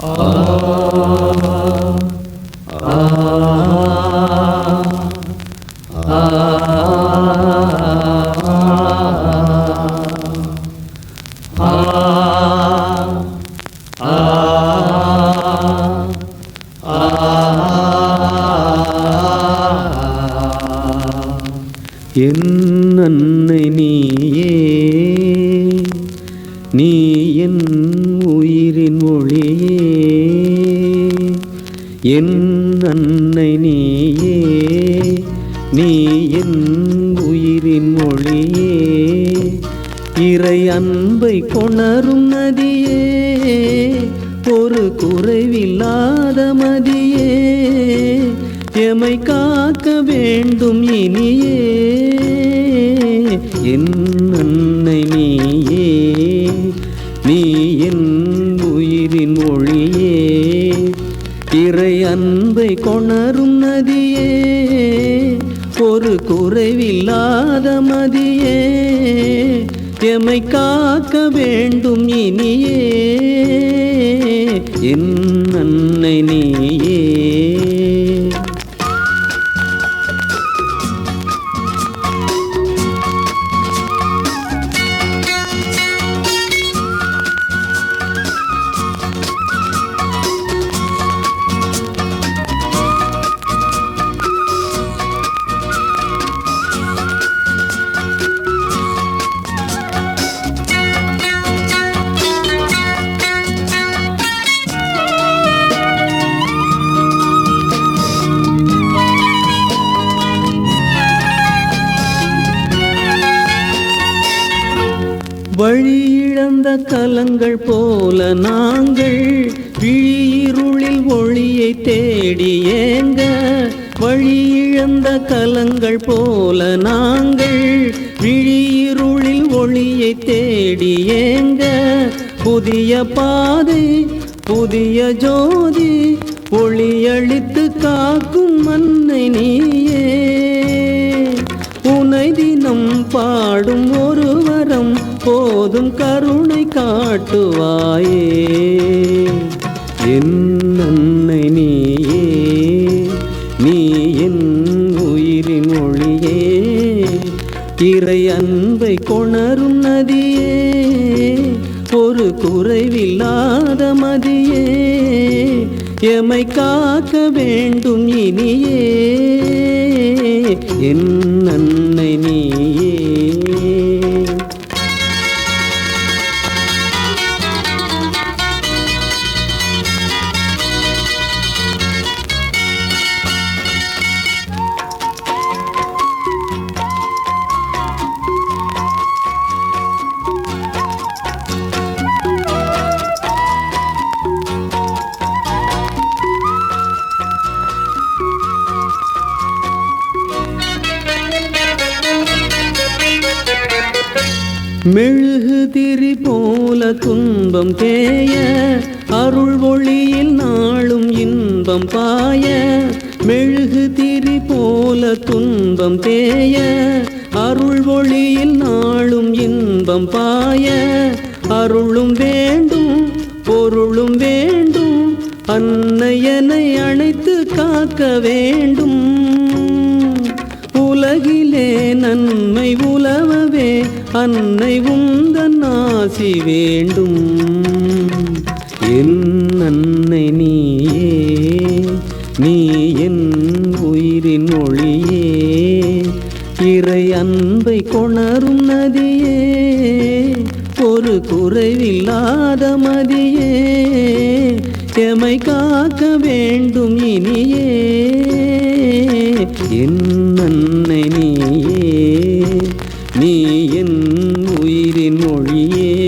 என் அன்னை நீயே நீ என் என் அன்னை நீயே நீ என் உயிரின் மொழியே. இறை அன்பை கொணரும் நதியே ஒரு குறைவில்லாத மதியே. எமை காக்க வேண்டும் இனியே என் அன்னை நீயே நீ என் உயிரின் மொழியே. அன்பை கொணரும் நதியே ஒரு குறைவில்லாத மதியே எமை காக்க வேண்டும் இனியே. என் அன்னை நீயே. வழியிழந்த கலங்கள் போல நாங்கள் விழியிருளில் ஒளியை தேடி ஏங்க வழியிழந்த கலங்கள் போல நாங்கள் விழியிருளில் ஒளியை தேடி ஏங்க. புதிய பாதை புதிய ஜோதி ஒளியளித்து காக்கும் மன்னை நீயே. உனை தினம் பாடும் ஒரு போதும் கருணை காட்டுவாயே. என் அன்னை நீயே நீ என் உயிரின் மொழியே இறை அன்பை கொணரும் நதியே ஒரு குறைவில்லாத மதியே. எமை காக்க வேண்டும் இனியே. என் அன்னை நீயே. மெழுகுதிரி போல துன்பம் தேய அருள் ஒளியில் நாளும் இன்பம் பாய. மெழுகுதிரி போல துன்பம் தேய அருள் ஒளியில் நாளும் இன்பம் பாய. அருளும் வேண்டும் பொருளும் வேண்டும் அன்னையனை அணைத்து காக்க வேண்டும். உலகிலே நன்மை உலவவே அன்னை உந்தன் ஆசி வேண்டும். என் அன்னை நீயே நீ என் உயிரின் ஒளியே. இறை அன்பை கொணரும் நதியே ஒரு குறைவில்லாத மதியே. எமை காக்க வேண்டும் இனியே. என் அன்னை நீயே நீ உயிரின் மொழியே.